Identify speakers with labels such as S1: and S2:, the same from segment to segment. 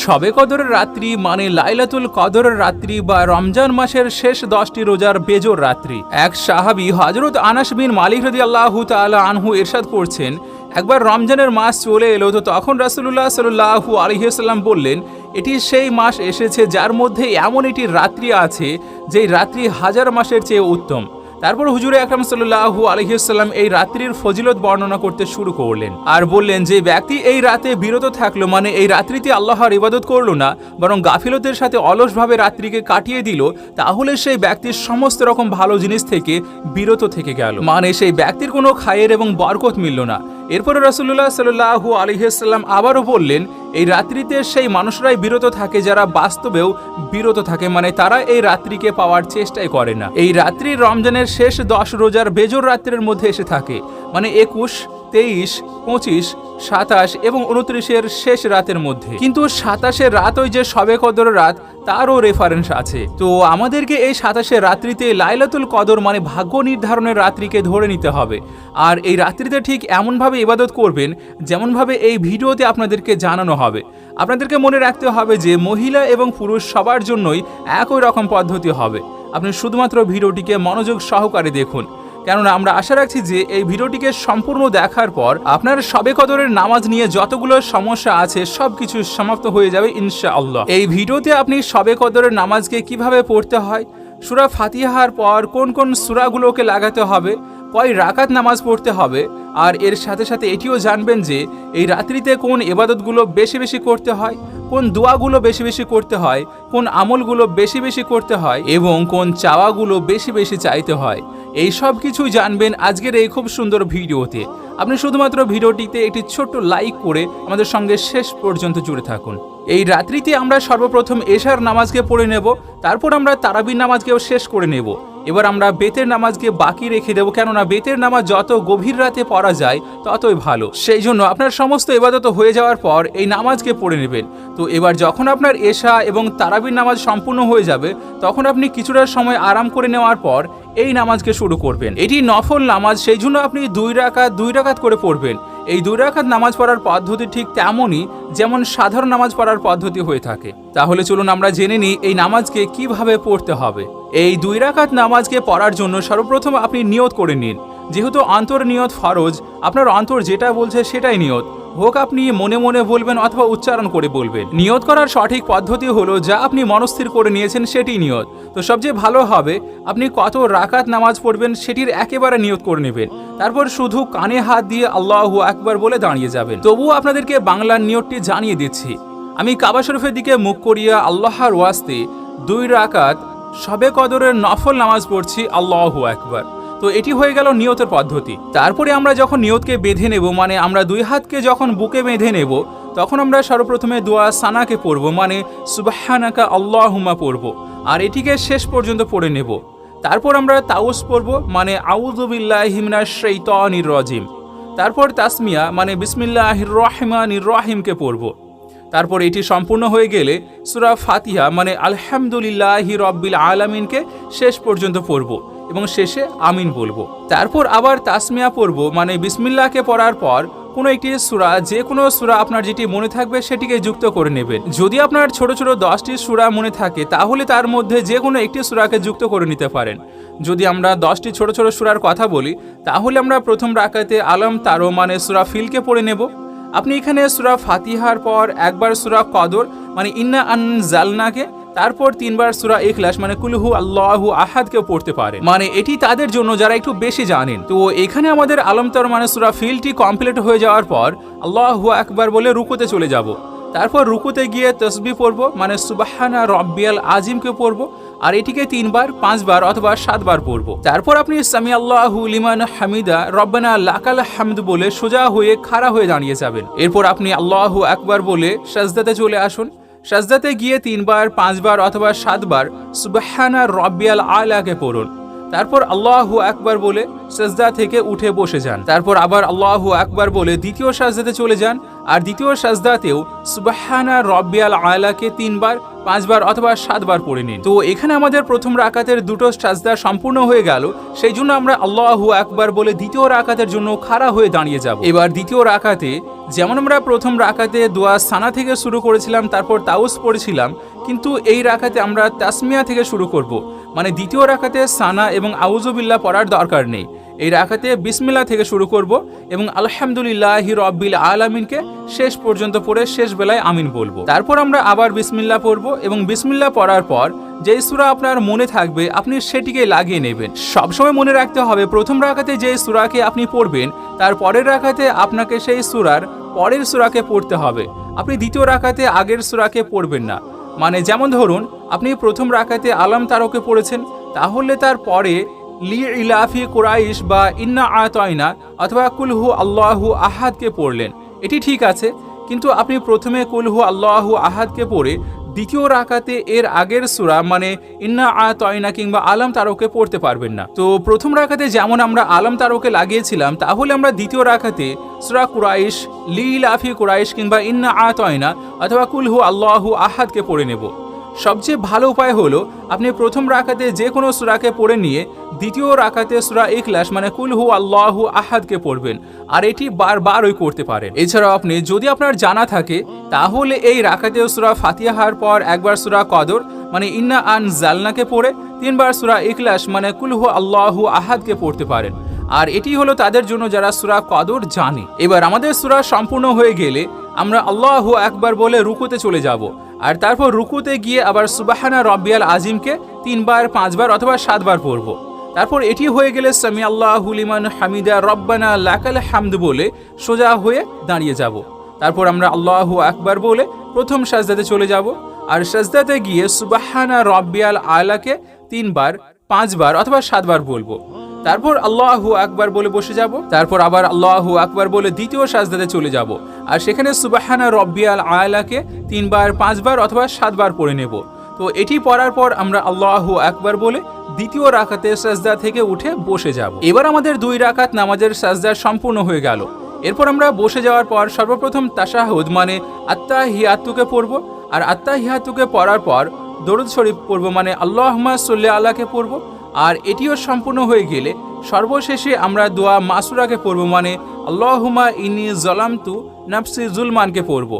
S1: শবে কদরের রাত্রি মানে লাইলাতুল কদরের রাত্রি বা রমজান মাসের শেষ দশটি রোজার বেজোর রাত্রি। এক সাহাবি হজরত আনাস বিন মালিক রদি আল্লাহ আনহু এরশাদ করছেন, একবার রমজানের মাস চলে এলো তো তখন রাসুল্লাহ সাল্লাহু আলহিহাল্লাম বললেন এটি সেই মাস এসেছে যার মধ্যে এমন একটি রাত্রি আছে যেই রাত্রি হাজার মাসের চেয়ে উত্তম। তারপর হুজুরে আকরাম সাল্লাহু আলহিসাল্লাম এই রাত্রির ফজিলত বর্ণনা করতে শুরু করলেন আর বললেন যে, ব্যক্তি এই রাতে বিরত থাকল মানে এই রাত্রিতে আল্লাহর ইবাদত করল না, বরং গাফিলতের সাথে অলসভাবে রাত্রিকে কাটিয়ে দিল, তাহলে সেই ব্যক্তির সমস্ত রকম ভালো জিনিস থেকে বিরত থেকে গেল। মানে সেই ব্যক্তির কোনো খায়ের এবং বরকত মিলল না। এরপরে রসুল্লাহ সাল্লাহু আলহিসাল্লাম আবারও বললেন, এই রাত্রিতে সেই মানুষরাই বিরত থাকে যারা বাস্তবেও বিরত থাকে মানে তারা এই রাত্রিকে পাওয়ার চেষ্টাই করে না। এই রাত্রি রমজানের শেষ দশ রোজার বেজোর রাত্রের মধ্যে এসে থাকে। মানে একুশ তেইশ, পঁচিশ, সাতাশ এবং উনত্রিশের শেষ রাতের মধ্যে। কিন্তু সাতাশের রাত ওই যে সবে কদর রাত, তারও রেফারেন্স আছে। তো আমাদেরকে এই সাতাশের রাত্রিতে লাইলাতুল কদর মানে ভাগ্য নির্ধারণের রাত্রিকে ধরে নিতে হবে। আর এই রাত্রিতে ঠিক এমনভাবে ইবাদত করবেন, যেমনভাবে এই ভিডিওতে আপনাদেরকে জানানো হবে। আপনাদেরকে মনে রাখতে হবে যে মহিলা এবং পুরুষ সবার জন্যই একই রকম পদ্ধতি হবে। আপনি শুধুমাত্র ভিডিওটিকে মনোযোগ সহকারে দেখুন। কেননা আমরা আশা রাখছি যে এই ভিডিওটিকে সম্পূর্ণ দেখার পর আপনার সবে কদরের নামাজ নিয়ে যতগুলো সমস্যা আছে সব কিছু সমাপ্ত হয়ে যাবে ইনশাআল্লাহ। এই ভিডিওতে আপনি সবে কদরের নামাজকে কীভাবে পড়তে হয়, সুরা ফাতিহার পর কোন কোন সুরাগুলোকে লাগাতে হবে কয় রাকাত নামাজ পড়তে হবে, আর এর সাথে সাথে এটিও জানবেন যে এই রাত্রিতে কোন এবাদতগুলো বেশি বেশি করতে হয়, কোন দোয়াগুলো বেশি বেশি করতে হয়, কোন আমলগুলো বেশি বেশি করতে হয় এবং কোন চাওয়াগুলো বেশি বেশি চাইতে হয়। এই সব কিছুই জানবেন আজকের এই খুব সুন্দর ভিডিওতে। আপনি শুধুমাত্র ভিডিওটিতে একটি ছোট্ট লাইক করে আমাদের সঙ্গে শেষ পর্যন্ত জুড়ে থাকুন। এই রাত্রিতে আমরা সর্বপ্রথম এশার নামাজকে পড়ে নেব, তারপর আমরা তারাবির নামাজকেও শেষ করে নেব। এবার আমরা বেতের নামাজকে বাকি রেখে দেবো, কেননা বেতের নামাজ যত গভীর রাতে পড়া যায়, ততই ভালো। সেই জন্য আপনার সমস্ত এবাদত হয়ে যাওয়ার পর এই নামাজকে পড়ে নেবেন। তো এবার যখন আপনার এশা এবং তারাবির নামাজ সম্পূর্ণ হয়ে যাবে, তখন আপনি কিছুটা সময় আরাম করে নেওয়ার পর এই নামাজকে শুরু করবেন। এটি নফল নামাজ, সেই জন্য আপনি দুই রাকাত দুই রাকাত করে পড়বেন। এই দুই রাকাত নামাজ পড়ার পদ্ধতি ঠিক তেমনই যেমন সাধারণ নামাজ পড়ার পদ্ধতি হয়ে থাকে। তাহলে চলুন আমরা জেনে নিই এই নামাজকে কীভাবে পড়তে হবে। এই দুই রাকাত নামাজকে পড়ার জন্য সর্বপ্রথম আপনি নিয়ত করে নিন। যেহেতু অন্তর নিয়ত ফরজ, আপনার অন্তর যেটা বলছে সেটাই নিয়ত। হোক আপনি মনে মনে বলবেন অথবা উচ্চারণ করে বলবেন। নিয়ত করার সঠিক পদ্ধতি হলো, যা আপনি মনস্থির করে নিয়েছেন সেটি নিয়ত। তো সবচেয়ে ভালো হবে, আপনি কত রাকাত নামাজ পড়বেন সেটির একেবারে নিয়ত করে নেবেন। তারপর শুধু কানে হাত দিয়ে আল্লাহু আকবার বলে দাঁড়িয়ে যাবেন। তবুও আপনাদেরকে বাংলার নিয়তটি জানিয়ে দিচ্ছি। আমি কাবা শরীফের দিকে মুখ করিয়া আল্লাহর ওয়াস্তে দুই রাকাত সবে কদরের নফল নামাজ পড়ছি, আল্লাহু একবার তো এটি হয়ে গেল নিয়তের পদ্ধতি। তারপরে আমরা যখন নিয়তকে বেঁধে নেব মানে আমরা দুই হাতকে যখন বুকে বেঁধে নেব, তখন আমরা সর্বপ্রথমে দোয়া সানাকে পড়ব মানে সুবাহানাকা আল্লাহুমা পড়ব, আর এটিকে শেষ পর্যন্ত পড়ে নেব। তারপর আমরা তাউস পড়ব মানে আউজুবিল্লাহ হিমনা শৈতানির রজিম। তারপর তাসমিয়া মানে বিসমিল্লাহির রহমানির রহিমকে পড়ব। তারপর এটি সম্পূর্ণ হয়ে গেলে সুরা ফাতিহা মানে আলহামদুলিল্লাহি রব্বিল আলামিনকে শেষ পর্যন্ত পড়ব এবং শেষে আমিন বলব। তারপর আবার তাসমিয়া পড়ব মানে বিসমিল্লাহকে পড়ার পর কোনো একটি সুরা, যে কোনো সুরা আপনার যেটি মনে থাকবে সেটিকে যুক্ত করে নেবেন। যদি আপনার ছোট ছোট দশটি সুরা মনে থাকে, তাহলে তার মধ্যে যে কোনো একটি সুরাকে যুক্ত করে নিতে পারেন। যদি আমরা দশটি ছোট ছোট সুরার কথা বলি, তাহলে আমরা প্রথম রাকাতে আলম তারো মানে সুরা ফিলকে পড়ে নেব। আপনি এখানে সুরা ফাতিহার পর একবার সুরা কদর মানে ইন্না আন জালনাকে তারপর তিনবার সুরা ইখলাস মানে কুলহু আল্লাহু আহাদকেও পড়তে পারে। মানে এটি তাদের জন্য যারা একটু বেশি জানেন। তো এখানে আমাদের আলমতর মানে সুরা ফিলটি কমপ্লিট হয়ে যাওয়ার পর আল্লাহু আকবার বলে রুকোতে চলে যাব। তারপর রুকুতে গিয়ে তসবি পড়ব মানে সুবাহানা রব্বিয়াল আজিমকে পড়ব, আর এটিকে তিনবার, পাঁচবার অথবা সাতবার পড়ব। তারপর আপনি সামি আল্লাহু লিমান হামিদা, রব্বানা লাকাল হামদ বলে সোজা হয়ে খাড়া হয়ে দাঁড়িয়ে যাবেন। এরপর আপনি আল্লাহু একবার বলে সাজদাতে চলে আসুন। সাজদাতে গিয়ে তিনবার, পাঁচবার অথবা সাতবার সুবাহানা রব্বিয়াল আলাকে পড়ুন। তারপর আল্লাহু আকবার বলে সাজদা থেকে উঠে বসে যান। তারপর আবার আল্লাহু আকবার বলে দ্বিতীয় সাজদাতে চলে যান। আর দ্বিতীয় সাজদাতেও সুবাহানা রব্বিয়াল আয়লাকে তিনবার, পাঁচবার অথবা সাতবার পড়ে নিন। তো এখানে আমাদের প্রথম রাকাতের দুটো সাজদা সম্পূর্ণ হয়ে গেল, সেই জন্য আমরা আল্লাহু আকবার বলে দ্বিতীয় রাকাতের জন্য খাড়া হয়ে দাঁড়িয়ে যাব। এবার দ্বিতীয় রাকাতে, যেমন আমরা প্রথম রাকাতে দোয়া সানা থেকে শুরু করেছিলাম, তারপর তাউস পড়েছিলাম, কিন্তু এই রাকাতে আমরা তাসমিয়া থেকে শুরু করব। মানে দ্বিতীয় রাকাতে সানা এবং আউজুবিল্লাহ পড়ার দরকার নেই। এই রাখাতে বিসমিল্লা থেকে শুরু করব এবং আলহামদুলিল্লাহ রব্বিল আলামিনকে শেষ পর্যন্ত পড়ে শেষ বেলায় আমিন বলব। তারপর আমরা আবার বিসমিল্লা পড়ব এবং বিসমিল্লা পড়ার পর যেই সুরা আপনার মনে থাকবে, আপনি সেটিকে লাগিয়ে নেবেন। সবসময় মনে রাখতে হবে, প্রথম রাখাতে যে সুরাকে আপনি পড়বেন, তার পরের রাখাতে আপনাকে সেই সুরার পরের সুরাকে পড়তে হবে। আপনি দ্বিতীয় রাখাতে আগের সুরাকে পড়বেন না। মানে যেমন ধরুন, আপনি প্রথম রাখাতে আলাম তারকে পড়েছেন, তাহলে তার পরে লি ইলাফি কুরাইশ বা ইন্না আয়তয়না অথবা কুলহু আল্লাহু আহাদকে পড়লেন। এটি ঠিক আছে, কিন্তু আপনি প্রথমে কুলহু আল্লাহু আহাদকে পড়ে দ্বিতীয় রাকাতে এর আগের সুরা মানে ইন্না আয়তয়না কিংবা আলম তারকে পড়তে পারবেন না। তো প্রথম রাকাতে যেমন আমরা আলম তারকে লাগিয়েছিলাম, তাহলে আমরা দ্বিতীয় রাকাতে সুরা কুরাইশ লি ইলাফি কুরাইশ কিংবা ইন্না আয়তয়না অথবা কুলহু আল্লাহু আহাদকে পড়ে নেব। সবচেয়ে ভালো উপায় হলো, আপনি প্রথম রাখাতে যে কোনো সুরাকে পড়ে নিয়ে দ্বিতীয় রাখাতে সুরা ইখলাস মানে কুলহু আল্লাহু আহাদকে পড়বেন। আর এটি বারবারই করতে পারেন। এছাড়াও আপনি যদি আপনার জানা থাকে, তাহলে এই রাখাতেও সুরা ফাতিহার পর একবার সুরা কদর মানে ইন্না আন জালনাকে পড়ে তিনবার সুরা ইখলাস মানে কুলহু আল্লাহু আহাদকে পড়তে পারেন। আর এটি হলো তাদের জন্য যারা সুরা কদর জানে। এবার আমাদের সুরা সম্পূর্ণ হয়ে গেলে আমরা আল্লাহু একবার বলে রুকুতে চলে যাব। আর তারপর রুকুতে গিয়ে আবার সুবাহানা রব্বিয়াল আজিমকে তিনবার, পাঁচবার অথবা সাতবার পড়ব। তারপর এটি হয়ে গেলে সামি আল্লাহ হুলিমান হামিদা রব্বানা লাকাল হামদ বলে সোজা হয়ে দাঁড়িয়ে যাব। তারপর আমরা আল্লাহু আকবার বলে প্রথম সাজদাতে চলে যাব। আর সাজদাতে গিয়ে সুবাহানা রব্বিয়াল আলাকে তিনবার, পাঁচবার অথবা সাতবার বলব। তারপর আল্লাহু আকবার বলে বসে যাব। তারপর আবার আল্লাহু আকবার বলে দ্বিতীয় সাজদাতে চলে যাব। আর সেখানে সুবাহানা রব্বিয়াল আলাকে তিনবার, পাঁচবার অথবা সাতবার পড়ে নেব। তো এটি পড়ার পর আমরা আল্লাহ আকবার বলে দ্বিতীয় রাকাতে সাজদা থেকে উঠে বসে যাব। এবার আমাদের দুই রাকাত নামাজের সাজদা সম্পূর্ণ হয়ে গেল। এরপর আমরা বসে যাওয়ার পর সর্বপ্রথম তাশাহুদ মানে আত্মা হিয়াতুকে পড়ব। আর আত্মা হিয়াতুকে পড়ার পর দরুদ শরীফ পড়ব মানে আল্লাহমা সাল্লাহ আল্লাহকে পড়ব। আর এটিও সম্পূর্ণ হয়ে গেলে সর্বশেষে আমরা দোয়া মাসুরাকে পড়ব মানে আল্লাহুমা ইনি জলামতু নাফসি জুলমানকে পড়ব।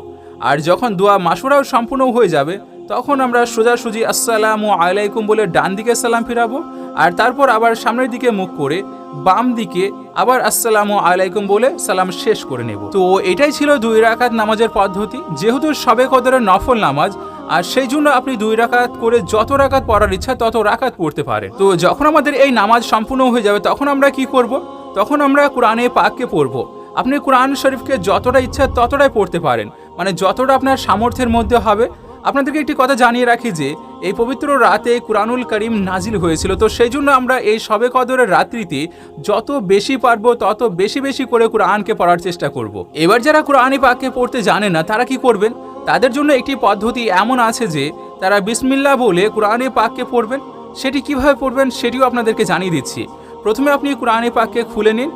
S1: আর যখন দোয়া মাসুরাও সম্পূর্ণ হয়ে যাবে, তখন আমরা সোজাসুজি আসসালামু আলাইকুম বলে ডান দিকে সালাম ফিরাবো, আর তারপর আবার সামনের দিকে মুখ করে বাম দিকে আবার আসসালামু আলাইকুম বলে সালাম শেষ করে নেব। তো এটাই ছিল দুই রাকাত নামাজের পদ্ধতি। যেহেতু সবে কদরের নফল নামাজ, আর সেই জন্য আপনি দুই রাকাত করে যত রাকাত পড়ার ইচ্ছা তত রাকাত পড়তে পারেন। তো যখন আমাদের এই নামাজ সম্পূর্ণ হয়ে যাবে, তখন আমরা কি করব? তখন আমরা কোরআনে পাককে পড়ব। আপনি কোরআন শরীফকে যতটা ইচ্ছা ততটাই পড়তে পারেন। মানে যতটা আপনার সামর্থ্যের মধ্যে হবে। আপনাদেরকে একটি কথা জানিয়ে রাখি যে, এই পবিত্র রাতে কুরআনুল করিম নাজিল হয়েছিল। তো সেই জন্য আমরা এই সবে কদরের রাত্রিতে যত বেশি পারব, তত বেশি বেশি করে কোরআনকে পড়ার চেষ্টা করব। এবার যারা কোরআনি পাককে পড়তে জানে না, তারা কি করবেন? তাদের জন্য একটি পদ্ধতি এমন আছে যে, তারা বিসমিল্লা বলে কোরআনে পাককে পড়বেন। সেটি কীভাবে পড়বেন, সেটিও আপনাদেরকে জানিয়ে দিচ্ছি। প্রথমে আপনি কোরআনে পাককে খুলে নিন,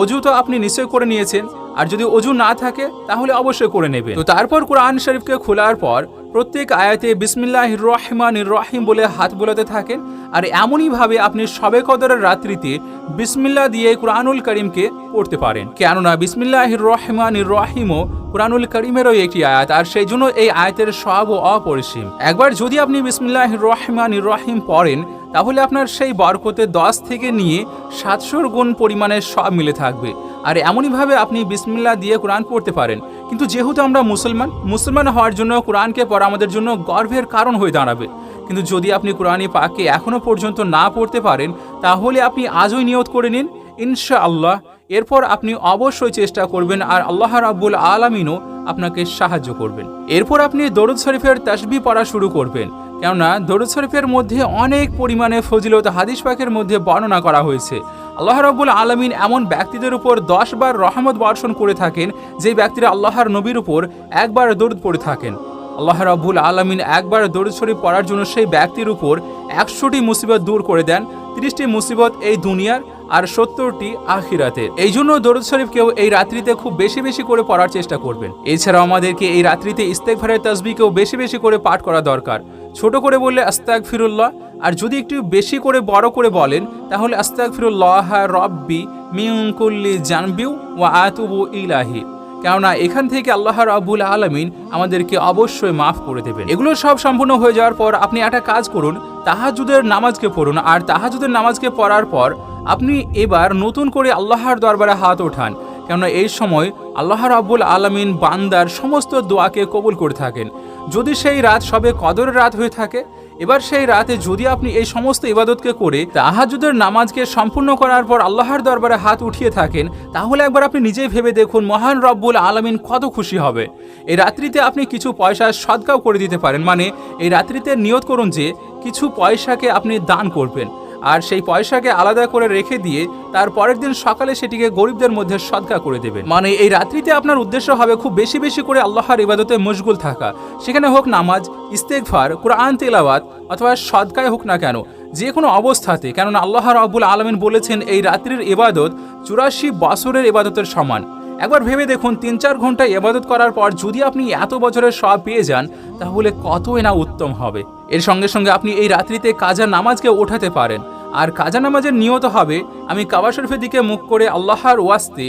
S1: অজু তো আপনি নিশ্চয় করে নিয়েছেন, আর যদি অজু না থাকে, তাহলে অবশ্যই করে নেবেন। তো তারপর কোরআন শরীফকে খোলার পর প্রত্যেক আয়াতে বিসমিল্লাহ রহমান রহিম বলে হাত বোলাতে থাকেন। আর এমনইভাবে আপনি সবে কদরের রাত্রিতে বিসমিল্লা দিয়ে কোরআনুল করিমকে পড়তে পারেন। কেননা বিসমিল্লাহ রহমান রহিমও কোরআনুল করিমেরও একটি আয়াত, আর সেই জন্য এই আয়াতের সব অপরিসীম। একবার যদি আপনি বিসমিল্লাহ রহমান রহিম পড়েন, তাহলে আপনার সেই বরকতে দশ থেকে নিয়ে সাতশোর গুণ পরিমাণে সব মিলে থাকবে। আর এমনইভাবে আপনি বিসমিল্লা দিয়ে কোরআন পড়তে পারেন। কিন্তু যেহেতু আমরা মুসলমান মুসলমান হওয়ার জন্য কোরআনকে পড়া আমাদের জন্য গর্বের কারণ হয়ে দাঁড়াবে। কিন্তু যদি আপনি কোরআনে পাককে এখনও পর্যন্ত না পড়তে পারেন, তাহলে আপনি আজই নিয়ত করে নিন ইনশা আল্লাহ এরপর আপনি অবশ্যই চেষ্টা করবেন আর আল্লাহ রাব্বুল আলামিনও আপনাকে সাহায্য করবেন। এরপর আপনি দরুদ শরীফের তাসবি পড়া শুরু করবেন। কেননা দরুদ শরীফের মধ্যে অনেক পরিমাণে ফজিলত হাদিস পাকের মধ্যে বর্ণনা করা হয়েছে। আল্লাহ রাব্বুল আলমিন এমন ব্যক্তিদের উপর দশবার রহমত বর্ষণ করে থাকেন যে ব্যক্তিরা আল্লাহর নবীর উপর একবার দরুদ পড়ে থাকেন। আল্লাহ রাব্বুল আলমিন একবার দরুদ শরীফ পড়ার জন্য সেই ব্যক্তির উপর একশোটি মুসিবত দূর করে দেন, তিরিশটি মুসিবত এই দুনিয়ার আর সত্তরটি আখিরাতের। এই জন্য দরুদ শরীফকেও এই রাত্রিতে খুব বেশি বেশি করে পড়ার চেষ্টা করবেন। এছাড়াও আমাদেরকে এই রাত্রিতে ইস্তেকভারের তসবিকেও বেশি বেশি করে পাঠ করা দরকার। ছোট করে বললে আস্তাক ফিরুল্লাহ আর যদি একটু বেশি করে বড় করে বলেন, তাহলে আস্তাক ফিরুল্লাহ রব্বি মিউকুল্লি জানবিউ ও আতুবু ইলাহি। কেননা এখান থেকে আল্লাহ রাবুল আলমিন আমাদেরকে অবশ্যই মাফ করে দেবেন। এগুলো সব সম্পূর্ণ হয়ে যাওয়ার পর আপনি একটা কাজ করুন, তাহাজুদের নামাজকে পড়ুন, আর তাহাজুদের নামাজকে পড়ার পর আপনি এবার নতুন করে আল্লাহর দরবারে হাত ওঠান। কেননা এই সময় আল্লাহ রাবুল আলমিন বান্দার সমস্ত দোয়াকে কবুল করে থাকেন। যদি সেই রাত সবে কদরের রাত হয়ে থাকে, এবার সেই রাতে যদি আপনি এই সমস্ত ইবাদতকে করে তাহাজুদের নামাজকে সম্পূর্ণ করার পর আল্লাহর দরবারে হাত উঠিয়ে থাকেন, তাহলে একবার আপনি নিজেই ভেবে দেখুন মহান রব্বুল আলমিন কত খুশি হবে। এই রাত্রিতে আপনি কিছু পয়সা সদকাও করে দিতে পারেন। মানে এই রাত্রিতে নিয়ত করুন যে, কিছু পয়সাকে আপনি দান করবেন। আর সেই পয়সাকে আলাদা করে রেখে দিয়ে তার পরের দিন সকালে সেটিকে গরিবদের মধ্যে সদকা করে দেবেন। মানে এই রাত্রিতে আপনার উদ্দেশ্য হবে খুব বেশি বেশি করে আল্লাহর ইবাদতে মশগুল থাকা। সেখানে হোক নামাজ ইস্তেকফার কোরআন, তেলাওয়াত অথবা সদকায় হোক না কেন যে কোনো অবস্থাতে, কেননা আল্লাহ রাবুল আলমিন বলেছেন এই রাত্রির ইবাদত চুরাশি বছরের ইবাদতের সমান। একবার ভেবে দেখুন, তিন চার ঘণ্টা ইবাদত করার পর যদি আপনি এত বছরের সব পেয়ে যান, তাহলে কতই না উত্তম হবে। এর সঙ্গে সঙ্গে আপনি এই রাত্রিতে কাজা নামাজকে ওঠাতে পারেন। আর কাজা নামাজের নিয়ত হবে, আমি কাবা শরীফের দিকে মুখ করে আল্লাহর ওয়াস্তে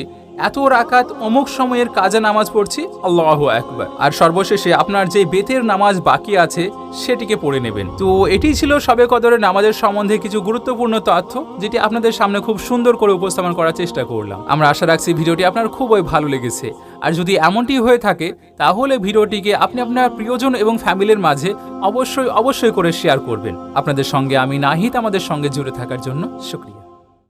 S1: এত রাকাত অমুক সময়ের কাজা নামাজ পড়ছি, আল্লাহ একবার আর সর্বশেষে আপনার যে বেতের নামাজ বাকি আছে, সেটিকে পড়ে নেবেন। তো এটি ছিল সবে কদরের নামাজের সম্বন্ধে কিছু গুরুত্বপূর্ণ তথ্য, যেটি আপনাদের সামনে খুব সুন্দর করে উপস্থাপন করার চেষ্টা করলাম। আমরা আশা রাখছি ভিডিওটি আপনার খুবই ভালো লেগেছে। আর যদি এমনটি হয়ে থাকে, তাহলে ভিডিওটিকে আপনি আপনার প্রিয়জন এবং ফ্যামিলির মাঝে অবশ্যই অবশ্যই করে শেয়ার করবেন। আপনাদের সঙ্গে আমি নাহিত আমাদের সঙ্গে জুড়ে থাকার জন্য শুক্রিয়া।